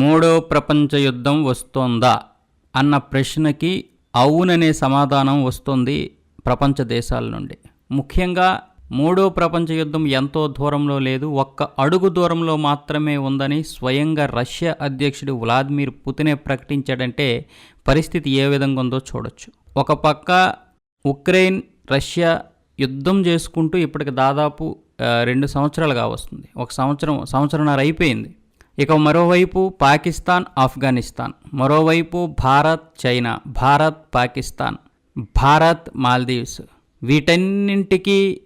మూడో ప్రపంచ యుద్ధం వస్తోందా? అన్న ప్రశ్నకి అవుననే సమాధానం వస్తుంది ప్రపంచ దేశాల నుండి. ముఖ్యంగా మూడో ప్రపంచ యుద్ధం ఎంతో దూరంలో లేదు. ఒక్క అడుగు దూరంలో మాత్రమే ఉందని స్వయంగా రష్యా అధ్యక్షుడు వ్లాదిమిర్ పుతినే ప్రకటించాడంటే పరిస్థితి ఏ విధంగా ఉందో చూడొచ్చు. ఒక పక్క ఉక్రెయిన్ రష్యా యుద్ధం చేసుకుంటూ ఇప్పటికి దాదాపు రెండు సంవత్సరాలుగా వస్తుంది ఒక సంవత్సరం సంవత్సరంన్నర అయిపోయింది. ఇక మరోవైపు పాకిస్తాన్ ఆఫ్ఘనిస్తాన్. మరోవైపు భారత్ చైనా. భారత్ పాకిస్తాన్. భారత్ మాల్దీవ్స్. వీటన్నింటికి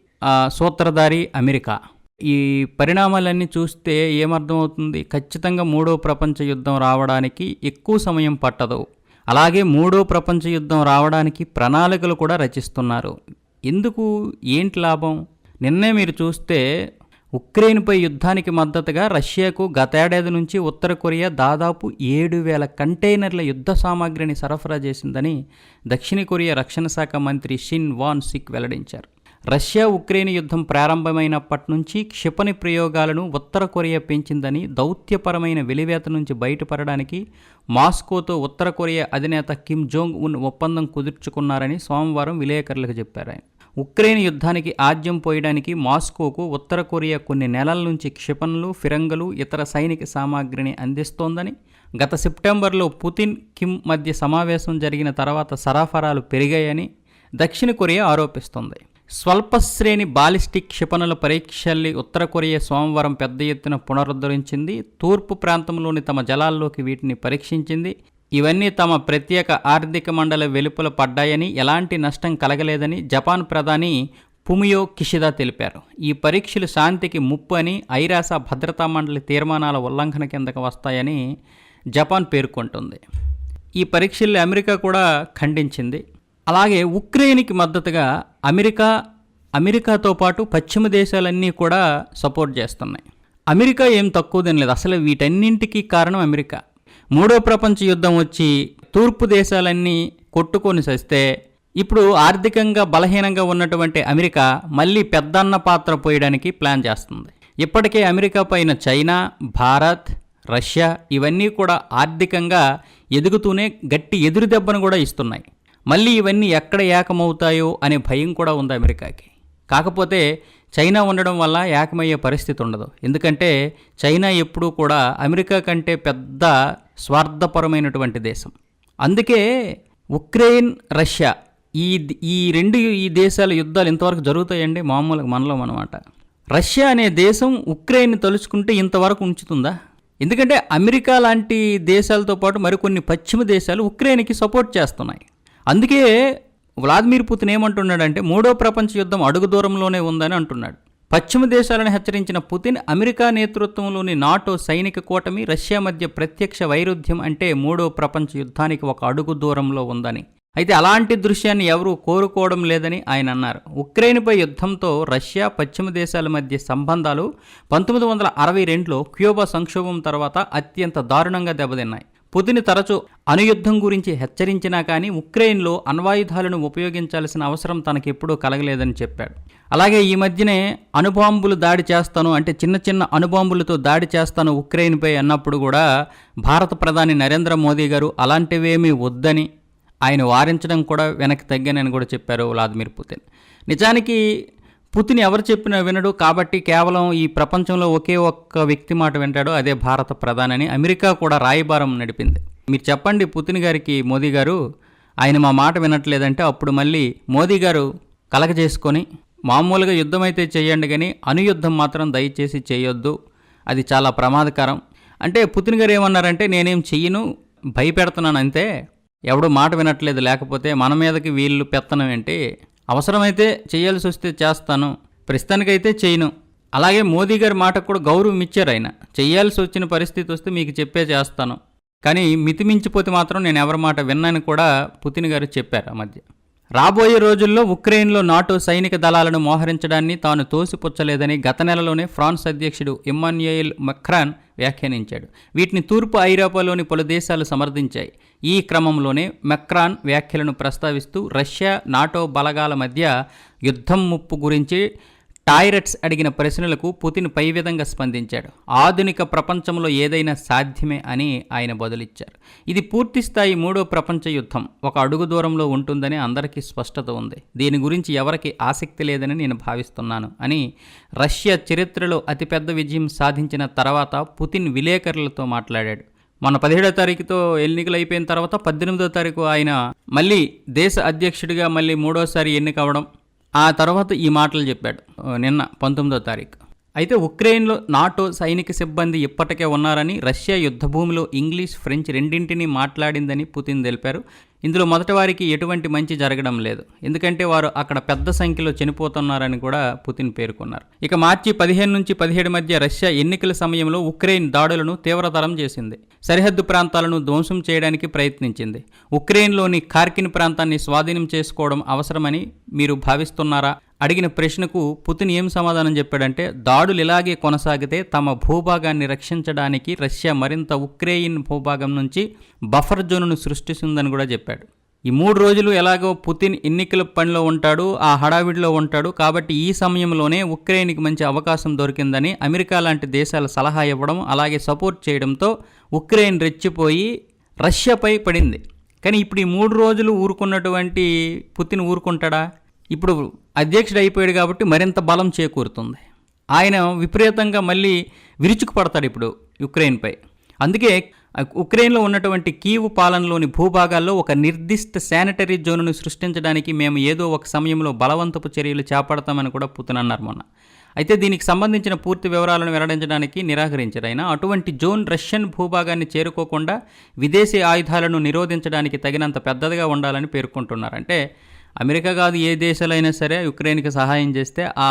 సూత్రధారి అమెరికా. ఈ పరిణామాలన్నీ చూస్తే ఏమర్థమవుతుంది? ఖచ్చితంగా మూడో ప్రపంచ యుద్ధం రావడానికి ఎక్కువ సమయం పట్టదు. అలాగే మూడో ప్రపంచ యుద్ధం రావడానికి ప్రణాళికలు కూడా రచిస్తున్నారు. ఎందుకు? ఏంటి లాభం? నిన్నే మీరు చూస్తే ఉక్రెయిన్పై యుద్ధానికి మద్దతుగా రష్యాకు గతేడాది నుంచి ఉత్తర కొరియా దాదాపు ఏడు వేల కంటైనర్ల యుద్ధ సామాగ్రిని సరఫరా చేసిందని దక్షిణ కొరియా రక్షణ శాఖ మంత్రి షిన్ వాన్ సిక్ వెల్లడించారు. రష్యా ఉక్రెయిన్ యుద్ధం ప్రారంభమైనప్పటి నుంచి క్షిపణి ప్రయోగాలను ఉత్తర కొరియా పెంచిందని దౌత్యపరమైన వెలివేత నుంచి బయటపడడానికి మాస్కోతో ఉత్తర కొరియా అధినేత కిమ్ జోంగ్ ఉన్ ఒప్పందం కుదుర్చుకున్నారని సోమవారం విలేకరులకు చెప్పారు ఆయన. ఉక్రెయిన్ యుద్ధానికి ఆజ్యం పోయడానికి మాస్కోకు ఉత్తర కొరియా కొన్ని నెలల నుంచి క్షిపణులు ఫిరంగులు ఇతర సైనిక సామాగ్రిని అందిస్తోందని గత సెప్టెంబర్లో పుతిన్ కిమ్ మధ్య సమావేశం జరిగిన తర్వాత సరఫరాలు పెరిగాయని దక్షిణ కొరియా ఆరోపిస్తోంది. స్వల్ప శ్రేణి బాలిస్టిక్ క్షిపణుల పరీక్షల్ని ఉత్తర కొరియా సోమవారం పెద్ద ఎత్తున పునరుద్ధరించింది. తూర్పు ప్రాంతంలోని తమ జలాల్లోకి వీటిని పరీక్షించింది. ఇవన్నీ తమ ప్రత్యేక ఆర్థిక మండలి వెలుపల పడ్డాయని ఎలాంటి నష్టం కలగలేదని జపాన్ ప్రధాని పుమియో కిషిదా తెలిపారు. ఈ పరీక్షలు శాంతికి ముప్పు అని ఐరాస భద్రతా మండలి తీర్మానాల ఉల్లంఘన కిందకు వస్తాయని జపాన్ పేర్కొంటుంది. ఈ పరీక్షల్ని అమెరికా కూడా ఖండించింది. అలాగే ఉక్రెయిన్కి మద్దతుగా అమెరికా అమెరికాతో పాటు పశ్చిమ దేశాలన్నీ కూడా సపోర్ట్ చేస్తున్నాయి. అమెరికా ఏం తక్కువ తినలేదు అసలు వీటన్నింటికీ కారణం అమెరికా. మూడో ప్రపంచ యుద్ధం వచ్చి తూర్పు దేశాలన్నీ కొట్టుకొని సస్తే ఇప్పుడు ఆర్థికంగా బలహీనంగా ఉన్నటువంటి అమెరికా మళ్ళీ పెద్దన్న పాత్ర పోయడానికి ప్లాన్ చేస్తుంది. ఇప్పటికే అమెరికా పైన చైనా భారత్ రష్యా ఇవన్నీ కూడా ఆర్థికంగా ఎదుగుతూనే గట్టి ఎదురు దెబ్బను కూడా ఇస్తున్నాయి. మళ్ళీ ఇవన్నీ ఎక్కడ ఏకమవుతాయో అనే భయం కూడా ఉంది అమెరికాకి. కాకపోతే చైనా ఉండడం వల్ల ఏకమయ్యే పరిస్థితి ఉండదు. ఎందుకంటే చైనా ఎప్పుడూ కూడా అమెరికా కంటే పెద్ద స్వార్థపరమైనటువంటి దేశం. అందుకే ఉక్రెయిన్ రష్యా ఈ ఈ రెండు ఈ దేశాల యుద్ధాలు ఇంతవరకు జరుగుతాయండి మామూలుగా మనలో అనమాట రష్యా అనే దేశం ఉక్రెయిన్ తలుచుకుంటే ఇంతవరకు ఉంచుతుందా? ఎందుకంటే అమెరికా లాంటి దేశాలతో పాటు మరికొన్ని పశ్చిమ దేశాలు ఉక్రెయిన్కి సపోర్ట్ చేస్తున్నాయి. అందుకే వ్లాదిమిర్ పుతిన్ ఏమంటున్నాడంటే మూడో ప్రపంచ యుద్ధం అడుగు దూరంలోనే ఉందని అంటున్నాడు. పశ్చిమ దేశాలను హెచ్చరించిన పుతిన్ అమెరికా నేతృత్వంలోని నాటో సైనిక కూటమి రష్యా మధ్య ప్రత్యక్ష వైరుధ్యం అంటే మూడో ప్రపంచ యుద్ధానికి ఒక అడుగు దూరంలో ఉందని. అయితే అలాంటి దృశ్యాన్ని ఎవరూ కోరుకోవడం లేదని ఆయన అన్నారు. ఉక్రెయిన్పై యుద్ధంతో రష్యా పశ్చిమ దేశాల మధ్య సంబంధాలు పంతొమ్మిది వందల అరవై రెండులో క్యూబా సంక్షోభం తర్వాత అత్యంత దారుణంగా దెబ్బతిన్నాయి. పుతిన్ తరచూ అనుయుద్ధం గురించి హెచ్చరించినా కానీ ఉక్రెయిన్లో అణ్వాయుధాలను ఉపయోగించాల్సిన అవసరం తనకెప్పుడూ కలగలేదని చెప్పాడు. అలాగే ఈ మధ్యనే అణుబాంబులు దాడి చేస్తాను అంటే చిన్న చిన్న అణుబాంబులతో దాడి చేస్తాను ఉక్రెయిన్పై అన్నప్పుడు కూడా భారత ప్రధాని నరేంద్ర మోదీ గారు అలాంటివేమీ వద్దని ఆయన వారించడం కూడా వెనక్కి తగ్గానని కూడా చెప్పారు వ్లాదిమిర్ పుతిన్. నిజానికి పుతిన్ ఎవరు చెప్పినా వినడు. కాబట్టి కేవలం ఈ ప్రపంచంలో ఒకే ఒక్క వ్యక్తి మాట వింటాడు. అదే భారత ప్రధానని. అమెరికా కూడా రాయబారం నడిపింది. మీరు చెప్పండి పుతిన్ గారికి మోదీ గారు ఆయన మా మాట వినట్లేదంటే అప్పుడు మళ్ళీ మోదీ గారు కలగజేసుకొని మామూలుగా యుద్ధం అయితే చేయండి కానీ అనుయుద్ధం మాత్రం దయచేసి చేయొద్దు. అది చాలా ప్రమాదకరం. అంటే పుతిన్ గారు ఏమన్నారంటే నేనేం చెయ్యను భయపెడుతున్నాను అంతే. ఎవడు మాట వినట్లేదు. లేకపోతే మన మీదకి వీళ్ళు పెత్తనం ఏంటి? అవసరమైతే చేయాల్సి వస్తే చేస్తాను ప్రస్తుతానికైతే చేయను. అలాగే మోదీ గారి మాటకు కూడా గౌరవం ఇచ్చారు ఆయన. చేయాల్సి వచ్చిన పరిస్థితి వస్తే మీకు చెప్పే చేస్తాను. కానీ మితిమించిపోతే మాత్రం నేను ఎవరి మాట విన్నాను కూడా పుతిన్ గారు చెప్పారు ఆ మధ్య. రాబోయే రోజుల్లో ఉక్రెయిన్లో నాటో సైనిక దళాలను మోహరించడాన్ని తాను తోసిపుచ్చలేదని గత నెలలోనే ఫ్రాన్స్ అధ్యక్షుడు ఇమ్మాన్యుయల్ మక్రాన్ వ్యాఖ్యానించాడు. వీటిని తూర్పు ఐరోపాలోని పలు దేశాలు సమర్థించాయి. ఈ క్రమంలోనే మెక్రాన్ వ్యాఖ్యలను ప్రస్తావిస్తూ రష్యా నాటో బలగాల మధ్య యుద్ధం ముప్పు గురించి టాయిరెట్స్ అడిగిన ప్రశ్నలకు పుతిన్ పై విధంగా స్పందించాడు. ఆధునిక ప్రపంచంలో ఏదైనా సాధ్యమే అని ఆయన బదులిచ్చారు. ఇది పూర్తి స్థాయి మూడో ప్రపంచ యుద్ధం. ఒక అడుగు దూరంలో ఉంటుందని అందరికీ స్పష్టత ఉంది. దీని గురించి ఎవరికి ఆసక్తి లేదని నేను భావిస్తున్నాను అని రష్యా చరిత్రలో అతిపెద్ద విజయం సాధించిన తర్వాత పుతిన్ విలేకరులతో మాట్లాడాడు. మన పదిహేడో తారీఖుతో ఎన్నికలు అయిపోయిన తర్వాత పద్దెనిమిదో తారీఖు ఆయన మళ్ళీ దేశ అధ్యక్షుడిగా మళ్ళీ మూడోసారి ఎన్నికవడం ఆ తర్వాత ఈ మాటలు చెప్పాడు నిన్న పంతొమ్మిదో తారీఖు. అయితే ఉక్రెయిన్లో నాటో సైనిక సిబ్బంది ఇప్పటికే ఉన్నారని రష్యా యుద్ధభూమిలో ఇంగ్లీష్ ఫ్రెంచ్ రెండింటినీ మాట్లాడిందని పుతిన్ తెలిపారు. ఇందులో మొదటి వారికి ఎటువంటి మంచి జరగడం లేదు. ఎందుకంటే వారు అక్కడ పెద్ద సంఖ్యలో చనిపోతున్నారని కూడా పుతిన్ పేర్కొన్నారు. ఇక మార్చి పదిహేను నుంచి పదిహేడు మధ్య రష్యా ఎన్నికల సమయంలో ఉక్రెయిన్ దాడులను తీవ్రతరం చేసింది. సరిహద్దు ప్రాంతాలను ధ్వంసం చేయడానికి ప్రయత్నించింది. ఉక్రెయిన్లోని కార్కిన్ ప్రాంతాన్ని స్వాధీనం చేసుకోవడం అవసరమని మీరు భావిస్తున్నారా? అడిగిన ప్రశ్నకు పుతిన్ ఏం సమాధానం చెప్పాడంటే దాడులు ఇలాగే కొనసాగితే తమ భూభాగాన్ని రక్షించడానికి రష్యా మరింత ఉక్రెయిన్ భూభాగం నుంచి బఫర్ జోన్ను సృష్టిస్తుందని కూడా చెప్పారు ఈ మూడు రోజులు ఎలాగో పుతిన్ ఎన్నికల పనిలో ఉంటాడు ఆ హడావిడిలో ఉంటాడు. కాబట్టి ఈ సమయంలోనే ఉక్రెయిన్కి మంచి అవకాశం దొరికిందని అమెరికా లాంటి దేశాల సలహా ఇవ్వడం అలాగే సపోర్ట్ చేయడంతో ఉక్రెయిన్ రెచ్చిపోయి రష్యాపై పడింది. కానీ ఇప్పుడు ఈ మూడు రోజులు ఊరుకున్నటువంటి పుతిన్ ఊరుకుంటాడా? ఇప్పుడు అధ్యక్షుడు అయిపోయాడు కాబట్టి మరింత బలం చేకూరుతుంది. ఆయన విపరీతంగా మళ్ళీ విరుచుకుపడతాడు ఇప్పుడు యుక్రెయిన్పై అందుకే ఉక్రెయిన్లో ఉన్నటువంటి కీవ్ పాలనలోని భూభాగాల్లో ఒక నిర్దిష్ట శానిటరీ జోన్ను సృష్టించడానికి మేము ఏదో ఒక సమయంలో బలవంతపు చర్యలు చేపడతామని కూడా పుతిన్ అన్నారు మొన్న. అయితే దీనికి సంబంధించిన పూర్తి వివరాలను వెల్లడించడానికి నిరాకరించారు ఆయన. అటువంటి జోన్ రష్యన్ భూభాగాన్ని చేరుకోకుండా విదేశీ ఆయుధాలను నిరోధించడానికి తగినంత పెద్దదిగా ఉండాలని పేర్కొంటున్నారు. అంటే అమెరికా కాదు ఏ దేశాలైనా సరే యుక్రెయిన్కి సహాయం చేస్తే ఆ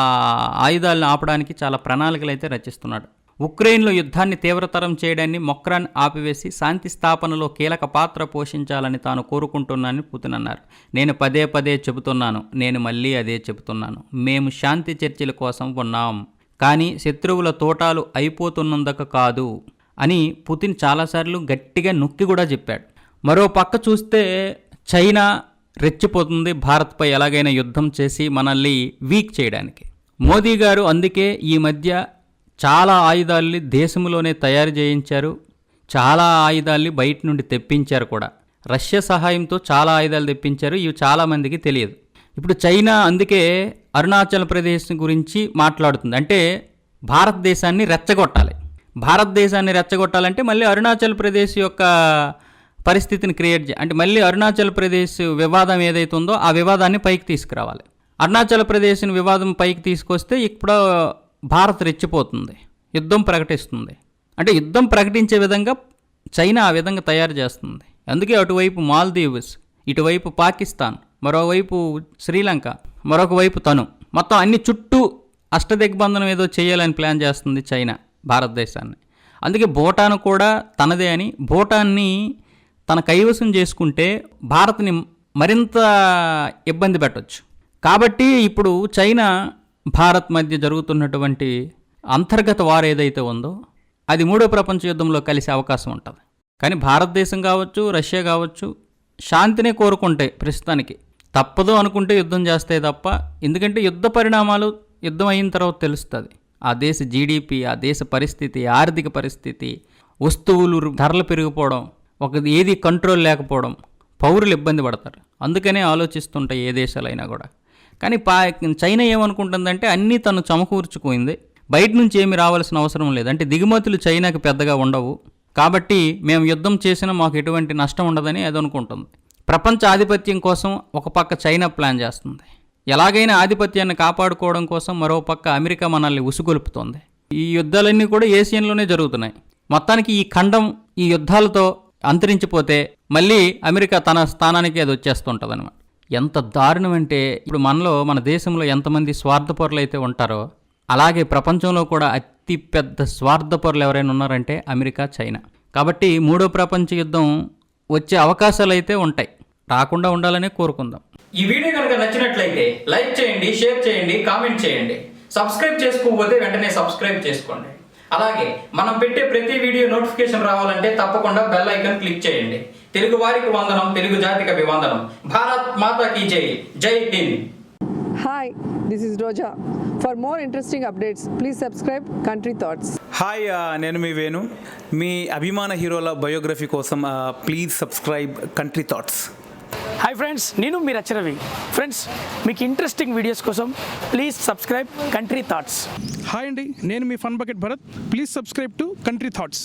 ఆయుధాలను ఆపడానికి చాలా ప్రణాళికలు అయితే రచిస్తున్నాడు. ఉక్రెయిన్లో యుద్ధాన్ని తీవ్రతరం చేయడాన్ని మొక్రాన్ ఆపివేసి శాంతి స్థాపనలో కీలక పాత్ర పోషించాలని తాను కోరుకుంటున్నానని పుతిన్ అన్నారు. నేను పదే పదే చెబుతున్నాను నేను మళ్ళీ అదే చెబుతున్నాను. మేము శాంతి చర్చల కోసం ఉన్నాం. కానీ శత్రువుల తోటాలు అయిపోతున్నందుకు కాదు అని పుతిన్ చాలాసార్లు గట్టిగా నొక్కి కూడా చెప్పాడు. మరో పక్క చూస్తే చైనా రెచ్చిపోతుంది భారత్పై ఎలాగైనా యుద్ధం చేసి మనల్ని వీక్ చేయడానికి. మోదీ గారు అందుకే ఈ మధ్య చాలా ఆయుధాల్ని దేశంలోనే తయారు చేయించారు. చాలా ఆయుధాల్ని బయట నుండి తెప్పించారు కూడా. రష్యా సహాయంతో చాలా ఆయుధాలు తెప్పించారు. ఇవి చాలామందికి తెలియదు. ఇప్పుడు చైనా అందుకే అరుణాచల్ ప్రదేశ్ గురించి మాట్లాడుతుంది. అంటే భారతదేశాన్ని రెచ్చగొట్టాలి. భారతదేశాన్ని రెచ్చగొట్టాలంటే మళ్ళీ అరుణాచల్ ప్రదేశ్ యొక్క పరిస్థితిని క్రియేట్ చే అంటే మళ్ళీ అరుణాచల్ ప్రదేశ్ వివాదం ఏదైతే ఉందో ఆ వివాదాన్ని పైకి తీసుకురావాలి. అరుణాచల్ ప్రదేశ్ని వివాదం పైకి తీసుకొస్తే ఇప్పుడు భారత్ రెచ్చిపోతుంది. యుద్ధం ప్రకటిస్తుంది. అంటే యుద్ధం ప్రకటించే విధంగా చైనా ఆ విధంగా తయారు చేస్తుంది. అందుకే అటువైపు మాల్దీవ్స్ ఇటువైపు పాకిస్తాన్ మరోవైపు శ్రీలంక మరొక వైపు తను. మొత్తం అన్ని చుట్టూ అష్టదిగ్బంధనం ఏదో చేయాలని ప్లాన్ చేస్తుంది చైనా భారతదేశాన్ని. అందుకే భూటాన్ కూడా తనదే అని. భూటాన్ని తన కైవసం చేసుకుంటే భారత్ని మరింత ఇబ్బంది పెట్టవచ్చు కాబట్టి ఇప్పుడు చైనా భారత్ మధ్య జరుగుతున్నటువంటి అంతర్గత వారు ఏదైతే ఉందో అది మూడో ప్రపంచ యుద్ధంలో కలిసే అవకాశం ఉంటుంది. కానీ భారతదేశం కావచ్చు రష్యా కావచ్చు శాంతినే కోరుకుంటాయి ప్రస్తుతానికి. తప్పదు అనుకుంటే యుద్ధం చేస్తాయి తప్ప ఎందుకంటే యుద్ధ పరిణామాలు యుద్ధం అయిన తర్వాత తెలుస్తుంది. ఆ దేశ జీడిపి ఆ దేశ పరిస్థితి ఆర్థిక పరిస్థితి వస్తువులు ధరలు పెరిగిపోవడం ఒక ఏది కంట్రోల్ లేకపోవడం పౌరులు ఇబ్బంది పడతారు. అందుకనే ఆలోచిస్తుంటాయి ఏ దేశాలైనా కూడా. కానీ పా చైనా ఏమనుకుంటుందంటే అన్నీ తను చమకూర్చుకుంది బయట నుంచి ఏమి రావాల్సిన అవసరం లేదు. అంటే దిగుమతులు చైనాకి పెద్దగా ఉండవు. కాబట్టి మేము యుద్ధం చేసినా మాకు ఎటువంటి నష్టం ఉండదని అది అనుకుంటుంది. ప్రపంచ ఆధిపత్యం కోసం ఒక పక్క చైనా ప్లాన్ చేస్తుంది. ఎలాగైనా ఆధిపత్యాన్ని కాపాడుకోవడం కోసం మరో పక్క అమెరికా మనల్ని ఉసుగొలుపుతోంది. ఈ యుద్ధాలన్నీ కూడా ఏషియన్లోనే జరుగుతున్నాయి. మొత్తానికి ఈ ఖండం ఈ యుద్ధాలతో అంతరించిపోతే మళ్ళీ అమెరికా తన స్థానానికి అది వచ్చేస్తుంటుంది అనమాట ఎంత దారుణం అంటే ఇప్పుడు మనలో మన దేశంలో ఎంతమంది స్వార్థపరులు అయితే ఉంటారో అలాగే ప్రపంచంలో కూడా అతి పెద్ద స్వార్థపరులు ఎవరైనా ఉన్నారంటే అమెరికా చైనా. కాబట్టి మూడో ప్రపంచ యుద్ధం వచ్చే అవకాశాలు అయితే ఉంటాయి. రాకుండా ఉండాలనే కోరుకుందాం. ఈ వీడియో కనుక నచ్చినట్లయితే లైక్ చేయండి షేర్ చేయండి కామెంట్ చేయండి. సబ్స్క్రైబ్ చేసుకోకపోతే వెంటనే సబ్స్క్రైబ్ చేసుకోండి. అలాగే మనం పెట్టే ప్రతి వీడియో నోటిఫికేషన్ రావాలంటే తప్పకుండా బెల్ ఐకాన్ క్లిక్ చేయండి. తెలుగు వారికి వందనం తెలుగు జాతికి అభివందనం. భారత్ మాతా కీ జై. జై Hind. Hi, this is Roja. For more interesting updates, please subscribe Country Thoughts. Hi నేను మీ వేణు. మీ అభిమాన హీరోల బయోగ్రఫీ కోసం please subscribe Country Thoughts hi friends నేను మీ రచరవి. ఫ్రెండ్స్ మీకు ఇంట్రెస్టింగ్ వీడియోస్ కోసం please subscribe Country Thoughts hi అండి నేను మీ Fun Bucket Bharath. Please subscribe to Country Thoughts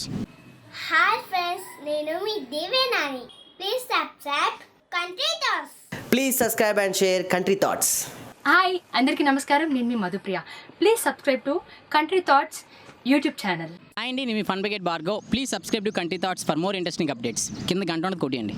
hi friends నేను మీ Devenani please subscribe Country Thoughts Please subscribe and share Country Thoughts. Hi అందరికీ నమస్కారం. నేను మీ Madhupriya. Please subscribe to Country Thoughts YouTube channel hi అండి నేను మీ Fun Bucket Bhargav please subscribe to Country Thoughts for more interesting updates కింద గంట ఉన్నది కొట్టియండి.